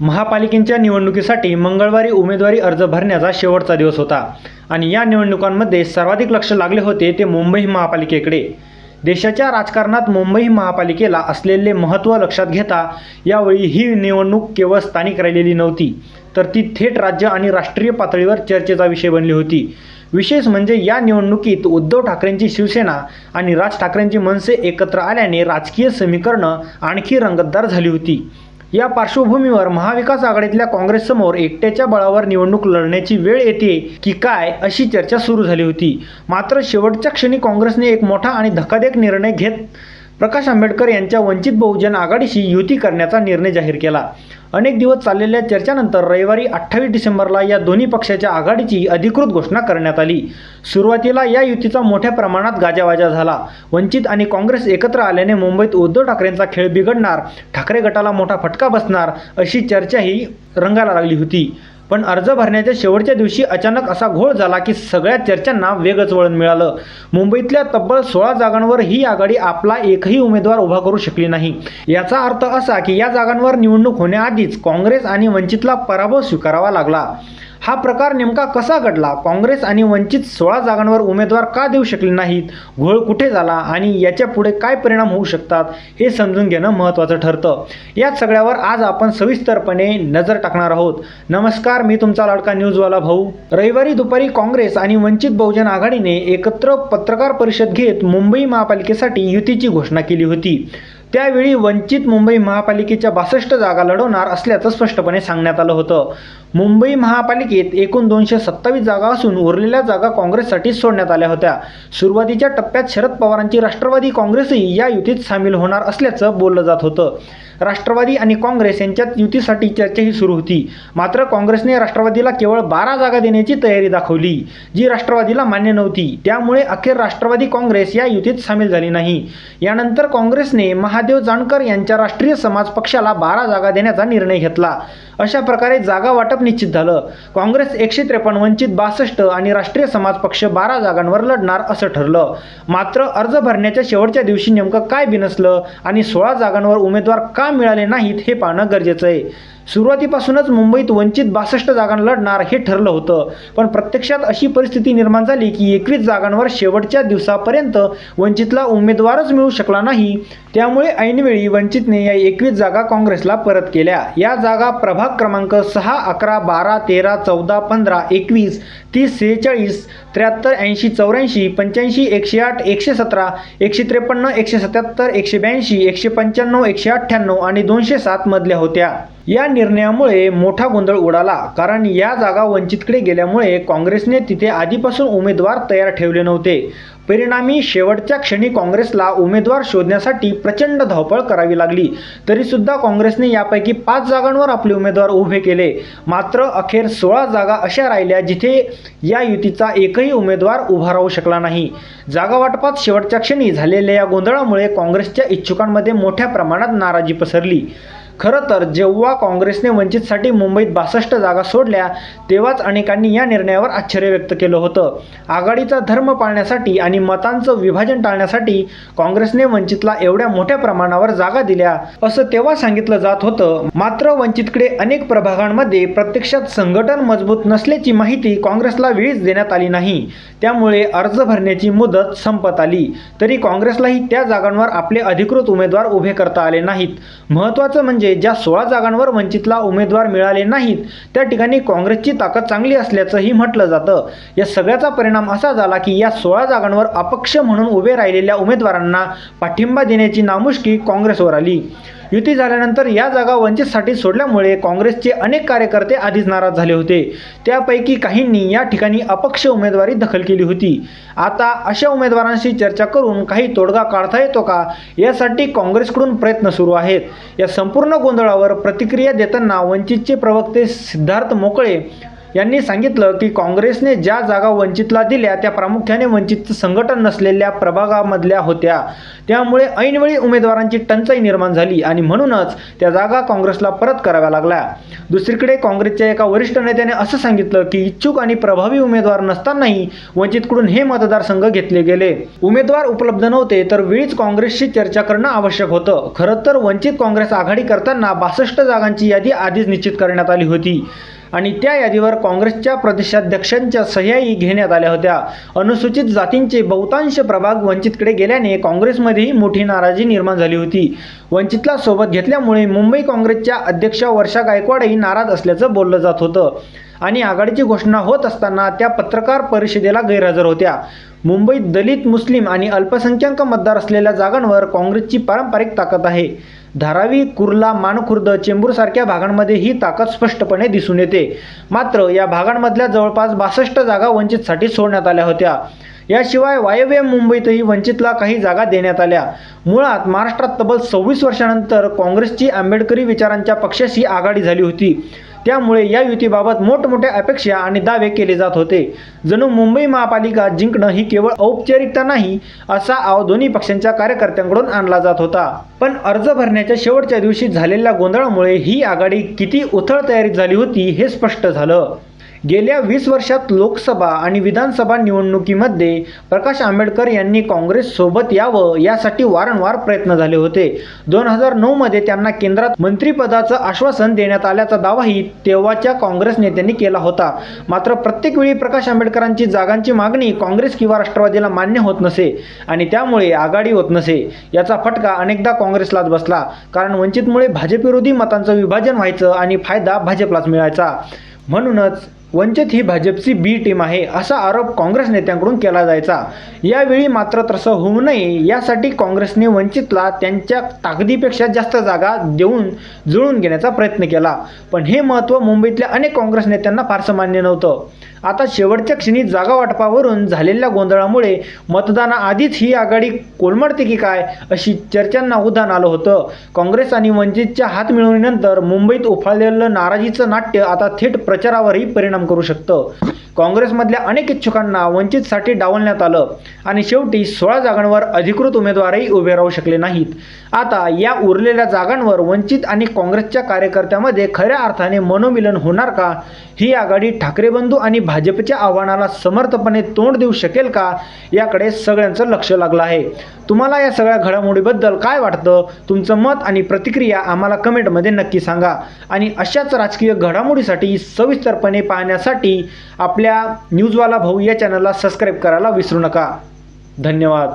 महापालिकेच्या निवडणुकीसाठी मंगळवारी उमेदवारी अर्ज भरण्याचा शेवटचा दिवस होता. आणि या निवडणुकांमध्ये सर्वाधिक लक्ष लागले होते ते मुंबई महापालिकेकडे. देशाच्या राजकारणात मुंबई महापालिकेला असलेले महत्त्व लक्षात घेता यावेळी ही निवडणूक केवळ स्थानिक राहिलेली नव्हती तर ती थेट राज्य आणि राष्ट्रीय पातळीवर चर्चेचा विषय बनली होती. विशेष म्हणजे या निवडणुकीत उद्धव ठाकरेंची शिवसेना आणि राज ठाकरेंची मनसे एकत्र आल्याने राजकीय समीकरणं आणखी रंगतदार झाली होती. या पार्श्वभूमीवर महाविकास आघाडीतल्या काँग्रेससमोर एकट्याच्या बळावर निवडणूक लढण्याची वेळ येते की काय अशी चर्चा सुरू झाली होती. मात्र शेवटच्या क्षणी काँग्रेसने एक मोठा आणि धक्कादायक निर्णय घेत प्रकाश आंबेडकर यांच्या वंचित बहुजन आघाडीशी युती करण्याचा निर्णय जाहीर केला. अनेक दिवस चाललेल्या चर्चेनंतर रविवारी अठ्ठावीस डिसेंबरला या दोन्ही पक्षाच्या आघाडीची अधिकृत घोषणा करण्यात आली. सुरुवातीला या युतीचा मोठ्या प्रमाणात गाजावाजा झाला. वंचित आणि काँग्रेस एकत्र आल्याने मुंबईत उद्धव ठाकरेंचा खेळ बिघडणार ठाकरे गटाला मोठा फटका बसणार अशी चर्चाही रंगाला लागली होती. पण अर्ज भरण्याच्या शेवटच्या दिवशी अचानक असा घोळ झाला की सगळ्या चर्चांना वेगच वळण मिळालं. मुंबईतल्या तब्बल सोळा जागांवर ही आघाडी आपला एकही उमेदवार उभा करू शकली नाही. याचा अर्थ असा की या जागांवर निवडणूक होण्याआधीच काँग्रेस आणि वंचितला पराभव स्वीकारावा लागला. हा प्रकार नेमका कसा घडला? काँग्रेस आणि वंचित सोळा जागांवर उमेदवार का देऊ शकले नाहीत? घोळ कुठे झाला आणि याच्यापुढे काय परिणाम होऊ शकतात हे समजून घेणं महत्त्वाचं ठरतं. या सगळ्यावर आज आपण सविस्तरपणे नजर टाकणार आहोत. नमस्कार मी तुमचा लाडका न्यूजवाला भाऊ. रविवारी दुपारी काँग्रेस आणि वंचित बहुजन आघाडीने एकत्र पत्रकार परिषद घेत मुंबई महापालिकेसाठी युतीची घोषणा केली होती. त्यावेळी वंचित मुंबई महापालिकेच्या बासष्ट जागा लढवणार असल्याचं स्पष्टपणे सांगण्यात आलं होतं. मुंबई महापालिकेत एकूण दोनशे सत्तावीस जागा असून उरलेल्या जागा काँग्रेससाठी सोडण्यात आल्या होत्या. सुरुवातीच्या टप्प्यात शरद पवारांची राष्ट्रवादी काँग्रेसही या युतीत सामील होणार असल्याचं बोललं जात होतं. राष्ट्रवादी आणि काँग्रेस यांच्यात युतीसाठी चर्चाही सुरू होती. मात्र काँग्रेसने राष्ट्रवादीला केवळ बारा जागा देण्याची तयारी दाखवली जी राष्ट्रवादीला मान्य नव्हती. त्यामुळे अखेर राष्ट्रवादी काँग्रेस या युतीत सामील झाली नाही. यानंतर काँग्रेसने महा महादेव जानकर यांच्या राष्ट्रीय समाज पक्षाला बारा जागा देण्याचा निर्णय घेतला. अशा प्रकारे जागा वाटप निश्चित झालं. काँग्रेस एकशे त्रेपन्न वंचित बासष्ट आणि राष्ट्रीय समाज पक्ष बारा जागांवर लढणार असं ठरलं. मात्र अर्ज भरण्याच्या शेवटच्या दिवशी नेमकं काय बिनसलं आणि सोळा जागांवर उमेदवार का मिळाले नाहीत हे पाहणं गरजेचं आहे. सुरुवातीपासूनच मुंबईत वंचित बासष्ट जागां लढणार हे ठरलं होतं. पण प्रत्यक्षात अशी परिस्थिती निर्माण झाली की एकवीस जागांवर शेवटच्या दिवसापर्यंत वंचितला उमेदवारच मिळू शकला नाही. त्यामुळे ऐनवेळी वंचितने या एकवीस जागा काँग्रेसला परत केल्या. या जागा प्रभाग क्रमांक सहा अकरा बारा तेरा चौदा पंधरा एकवीस तीस सेहेचाळीस त्र्याहत्तर ऐंशी चौऱ्याऐंशी पंच्याऐंशी एकशे आठ एकशे सतरा एकशे त्रेपन्न एकशे सत्याहत्तर एकशे ब्याऐंशी एकशे पंच्याण्णव एकशे अठ्ठ्याण्णव आणि दोनशे सात मधल्या होत्या. या निर्णयामुळे मोठा गोंधळ उडाला कारण या जागा वंचितकडे गेल्यामुळे काँग्रेसने तिथे आधीपासून उमेदवार तयार ठेवले नव्हते. परिणामी शेवटच्या क्षणी काँग्रेसला उमेदवार शोधण्यासाठी प्रचंड धावपळ करावी लागली. तरीसुद्धा काँग्रेसने यापैकी पाच जागांवर आपले उमेदवार उभे केले. मात्र अखेर सोळा जागा अशा राहिल्या जिथे या युतीचा एकही उमेदवार उभा राहू शकला नाही. जागा वाटपात शेवटच्या क्षणी झालेल्या या गोंधळामुळे काँग्रेसच्या इच्छुकांमध्ये मोठ्या प्रमाणात नाराजी पसरली. खरं तर जेव्हा काँग्रेसने वंचितसाठी मुंबईत बासष्ट जागा सोडल्या तेव्हाच अनेकांनी या निर्णयावर आश्चर्य व्यक्त केलं होतं. आघाडीचा धर्म पाळण्यासाठी आणि मतांचं विभाजन टाळण्यासाठी काँग्रेसने वंचितला एवढ्या मोठ्या प्रमाणावर जागा दिल्या असं तेव्हा सांगितलं जात होतं. मात्र वंचितकडे अनेक प्रभागांमध्ये प्रत्यक्षात संघटन मजबूत नसल्याची माहिती काँग्रेसला वेळीच देण्यात आली नाही. त्यामुळे अर्ज भरण्याची मुदत संपत आली. तरी काँग्रेसलाही त्या जागांवर आपले अधिकृत उमेदवार उभे करता आले नाहीत. महत्त्वाचं म्हणजे म्हणजे ज्या सोळा जागांवर वंचितला उमेदवार मिळाले नाहीत त्या ठिकाणी काँग्रेसची ताकद चांगली असल्याचंही म्हटलं जातं. या सगळ्याचा परिणाम असा झाला की या सोळा जागांवर अपक्ष म्हणून उभे राहिलेल्या उमेदवारांना पाठिंबा देण्याची नामुष्की काँग्रेसवर आली. युती झाल्यानंतर या जागा वंचितसाठी सोडल्यामुळे काँग्रेसचे अनेक कार्यकर्ते आधीच नाराज झाले होते. त्यापैकी काहींनी या ठिकाणी अपक्ष उमेदवारी दखल केली होती. आता अशा उमेदवारांशी चर्चा करून काही तोडगा काढता येतो का? यासाठी काँग्रेसकडून प्रयत्न सुरू आहेत. या संपूर्ण गोंधळावर प्रतिक्रिया देताना वंचितचे प्रवक्ते सिद्धार्थ मोकळे यांनी सांगितलं की काँग्रेसने ज्या जागा वंचितला दिल्या त्या प्रामुख्याने वंचित संघटन नसलेल्या प्रभागामधल्या होत्या. त्यामुळे ऐनवेळी उमेदवारांची टंचाई निर्माण झाली आणि म्हणूनच त्या जागा काँग्रेसला परत कराव्या लागल्या. दुसरीकडे काँग्रेसच्या एका वरिष्ठ नेत्याने असं सांगितलं की इच्छुक आणि प्रभावी उमेदवार नसतानाही वंचितकडून हे मतदारसंघ घेतले गेले. उमेदवार उपलब्ध नव्हते तर वेळीच काँग्रेसशी चर्चा करणं आवश्यक होतं. खरं तर वंचित काँग्रेस आघाडी करताना बासष्ट जागांची यादी आधीच निश्चित करण्यात आली होती. आणि त्या यादीवर काँग्रेसच्या प्रदेशाध्यक्षांच्या सह्याही घेण्यात आल्या होत्या. अनुसूचित जातींचे बहुतांश प्रभाग वंचितकडे गेल्याने काँग्रेसमध्येही मोठी नाराजी निर्माण झाली होती. वंचितला सोबत घेतल्यामुळे मुंबई काँग्रेसच्या अध्यक्षा वर्षा गायकवाडही नाराज असल्याचं बोललं जात होतं. आणि आघाडीची घोषणा होत असताना त्या पत्रकार परिषदेला गैरहजर होत्या. मुंबईत दलित मुस्लिम आणि अल्पसंख्याक मतदार असलेल्या जागांवर काँग्रेसची पारंपरिक ताकद आहे. धारावी कुर्ला मानखुर्द चेंबूरसारख्या भागांमध्ये ही ताकद स्पष्टपणे दिसून येते. मात्र या भागांमधल्या जवळपास बासष्ट जागा वंचितसाठी सोडण्यात आल्या होत्या. याशिवाय वायव्य मुंबईतही वंचितला काही जागा देण्यात आल्या. मुळात महाराष्ट्रात तब्बल सव्वीस वर्षानंतर काँग्रेसची आंबेडकरी विचारांच्या पक्षाशी आघाडी झाली होती. त्यामुळे या युतीबाबत मोठमोठ्या अपेक्षा आणि दावे केले जात होते. जणू मुंबई महापालिका जिंकणं ही केवळ औपचारिकता नाही असा आव दोन्ही पक्षांच्या कार्यकर्त्यांकडून आणला जात होता. पण अर्ज भरण्याच्या शेवटच्या दिवशी झालेल्या गोंधळामुळे ही आघाडी किती उथळ तयारीत झाली होती हे स्पष्ट झालं. गेल्या वीस वर्षात लोकसभा आणि विधानसभा निवडणुकीमध्ये प्रकाश आंबेडकर यांनी काँग्रेससोबत यावं यासाठी वारंवार प्रयत्न झाले होते. दोन हजार नऊमध्ये त्यांना केंद्रात मंत्रिपदाचं आश्वासन देण्यात आल्याचा दावाही तेव्हाच्या काँग्रेस नेत्यांनी केला होता. मात्र प्रत्येक वेळी प्रकाश आंबेडकरांची जागांची मागणी काँग्रेस किंवा राष्ट्रवादीला मान्य होत नसे आणि त्यामुळे आघाडी होत नसे याचा फटका अनेकदा काँग्रेसलाच बसला. कारण वंचितमुळे भाजपविरोधी मतांचं विभाजन व्हायचं आणि फायदा भाजपलाच मिळायचा. म्हणूनच वंचित ही भाजपची बी टीम आहे असा आरोप काँग्रेस नेत्यांकडून केला जायचा. यावेळी मात्र तसं होऊ नये यासाठी काँग्रेसने वंचितला त्यांच्या ताकदीपेक्षा जास्त जागा देऊन जुळून घेण्याचा प्रयत्न केला. पण हे महत्त्व मुंबईतल्या अनेक काँग्रेस नेत्यांना फारसं मान्य नव्हतं. आता शेवटच्या क्षणी जागा वाटपावरून झालेल्या गोंधळामुळे मतदानाआधीच ही आघाडी कोलमडते की काय अशी चर्चांना उदान आलं होतं. काँग्रेस आणि वंचितच्या हात मिळवणीनंतर मुंबईत उफाळलेलं नाराजीचं नाट्य आता थेट प्रचारावरही परिणाम करू शकतं. काँग्रेसमधल्या अनेक इच्छुकांना वंचितसाठी डावलण्यात आलं आणि शेवटी सोळा जागांवर अधिकृत उमेदवारही उभे राहू शकले नाहीत. आता या उरलेल्या जागांवर वंचित आणि काँग्रेसच्या कार्यकर्त्यामध्ये खऱ्या अर्थाने मनोमिलन होणार का? ही आघाडी ठाकरे बंधू आणि भाजपच्या आव्हानाला समर्थपणे तोंड देऊ शकेल का? याकडे सगळ्यांचं लक्ष लागलं आहे. तुम्हाला या सगळ्या घडामोडीबद्दल काय वाटतं? तुमचं मत आणि प्रतिक्रिया आम्हाला कमेंटमध्ये नक्की सांगा. आणि अशाच राजकीय घडामोडीसाठी सविस्तरपणे पाहण्यासाठी आपल्या न्यूजवाला भाऊ या चॅनलला सबस्क्राईब करायला विसरू नका. धन्यवाद.